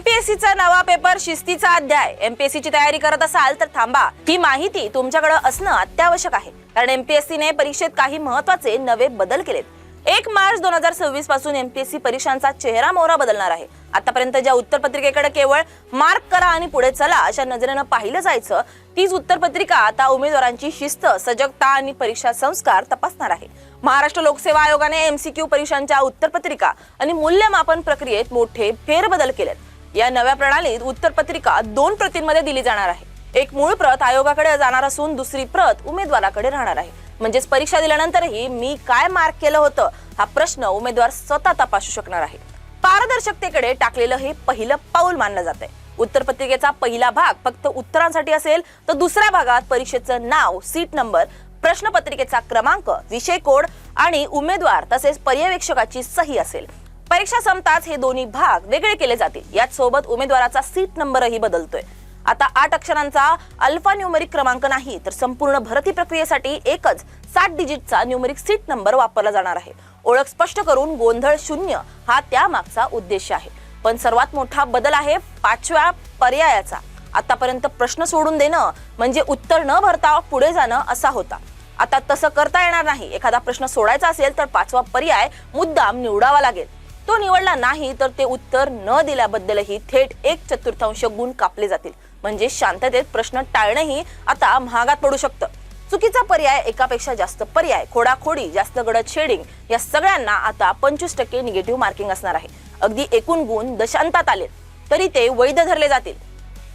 एमपीएससीचा नवा पेपर शिस्तीचा अध्याय. एमपीएससीची तयारी करत असाल तर थांबा. ही माहिती तुमच्याकडे असणं अत्यावश्यक आहे. कारण एमपीएससीने परीक्षेत काही महत्त्वाचे नवे बदल केलेत. एक मार्च दोन हजार सव्वीसपासून एमपीएससी परीक्षांचा चेहरा मोहरा बदलणार आहे. आतापर्यंत ज्या उत्तरपत्रिकेकडे केवळ मार्क करा आणि पुढे चला अशा नजरेनं पाहिलं जायचं तीच उत्तरपत्रिका आता उमेदवारांची शिस्त सजगता आणि परीक्षा संस्कार तपासणार आहे. महाराष्ट्र लोकसेवा आयोगाने एमसीक्यू परीक्षांच्या उत्तरपत्रिका आणि मूल्यमापन प्रक्रियेत मोठे फेरबदल केलेत. या नव्या प्रणालीत उत्तरपत्रिका दोन प्रतींमध्ये दिली जाणार आहे. एक मूळ प्रत आयोगाकडे जाणार असून दुसरी प्रत उमेदवाराकडे राहणार आहे. म्हणजेच परीक्षा दिल्यानंतरही मी काय मार्क केलं होतं हा प्रश्न उमेदवार स्वतः तपासू शकणार आहे. पारदर्शकतेकडे टाकलेलं हे पहिलं पाऊल मानलं जात आहे उत्तरपत्रिकेचा पहिला भाग फक्त उत्तरांसाठी असेल तर दुसऱ्या भागात परीक्षेचं नाव सीट नंबर प्रश्नपत्रिकेचा क्रमांक विषय कोड आणि उमेदवार तसेच पर्यवेक्षकाची सही असेल. परीक्षा संपताच हे दोन्ही भाग वेगळे केले जातील. याच सोबत उमेदवाराचा सीट नंबरही बदलतोय. आता आठ अक्षरांचा अल्फा न्यूमरिक क्रमांक नाही तर संपूर्ण भरती प्रक्रियेसाठी एकच सात डिजिटचा न्यूमरिक सीट नंबर वापरला जाणार आहे. ओळख स्पष्ट करून गोंधळ शून्य हा त्यामागचा उद्देश आहे. पण सर्वात मोठा बदल आहे पाचव्या पर्यायाचा. आतापर्यंत प्रश्न सोडून देणं म्हणजे उत्तर न भरता पुढे जाणं असा होता. आता तसं करता येणार नाही. एखादा प्रश्न सोडायचा असेल तर पाचवा पर्याय मुद्दाम निवडावा लागेल. तो निवडला नाही तर ते उत्तर न दिल्याबद्दलही थेट एक चतुर्थांश गुण कापले जातील. म्हणजे शांततेत प्रश्न टाळणंही आता महागात पडू शकतं. चुकीचा पर्याय एकापेक्षा जास्त पर्याय खोडाखोडी जास्त गडद शेडिंग या सगळ्यांना आता पंचवीस टक्के निगेटिव्ह मार्किंग असणार आहे. अगदी एकूण गुण दशांतात आले तरी ते वैध धरले जातील.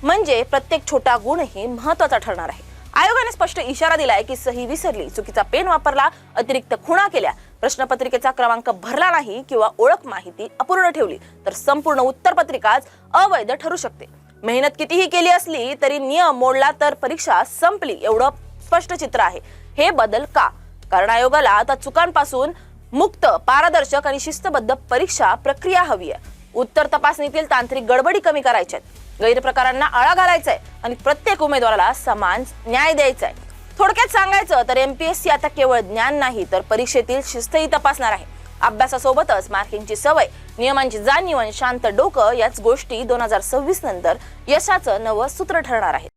म्हणजे प्रत्येक छोटा गुणही महत्त्वाचा ठरणार आहे. आयोगाने स्पष्ट इशारा दिलाय की सही विसरली चुकीचा पेन वापरला अतिरिक्त खुणा केल्या प्रश्नपत्रिकेचा क्रमांक भरला नाही किंवा ओळख माहिती अपूर्ण ठेवली तर संपूर्ण उत्तरपत्रिकाच अवैध ठरू शकते. मेहनत कितीही केली असली तरी नियम मोडला तर परीक्षा संपली एवढं स्पष्ट चित्र आहे. हे बदल का? कारण आयोगाला आता चुकांपासून मुक्त पारदर्शक आणि शिस्तबद्ध परीक्षा प्रक्रिया हवी आहे. उत्तर तपासणीतील तांत्रिक गडबडी कमी करायच्या आहेत गैरप्रकारांना आळा घालायचा आहे आणि प्रत्येक उमेदवाराला समान न्याय द्यायचा आहे थोडक्यात सांगायचं तर एमपीएससी आता केवळ ज्ञान नाही तर परीक्षेतील शिस्तही तपासणार आहे. अभ्यासासोबतच मार्किंगची सवय नियमांची जाणीव आणि शांत डोकं याच गोष्टी दोन हजार सव्वीस नंतर यशाचं नवं सूत्र ठरणार आहे.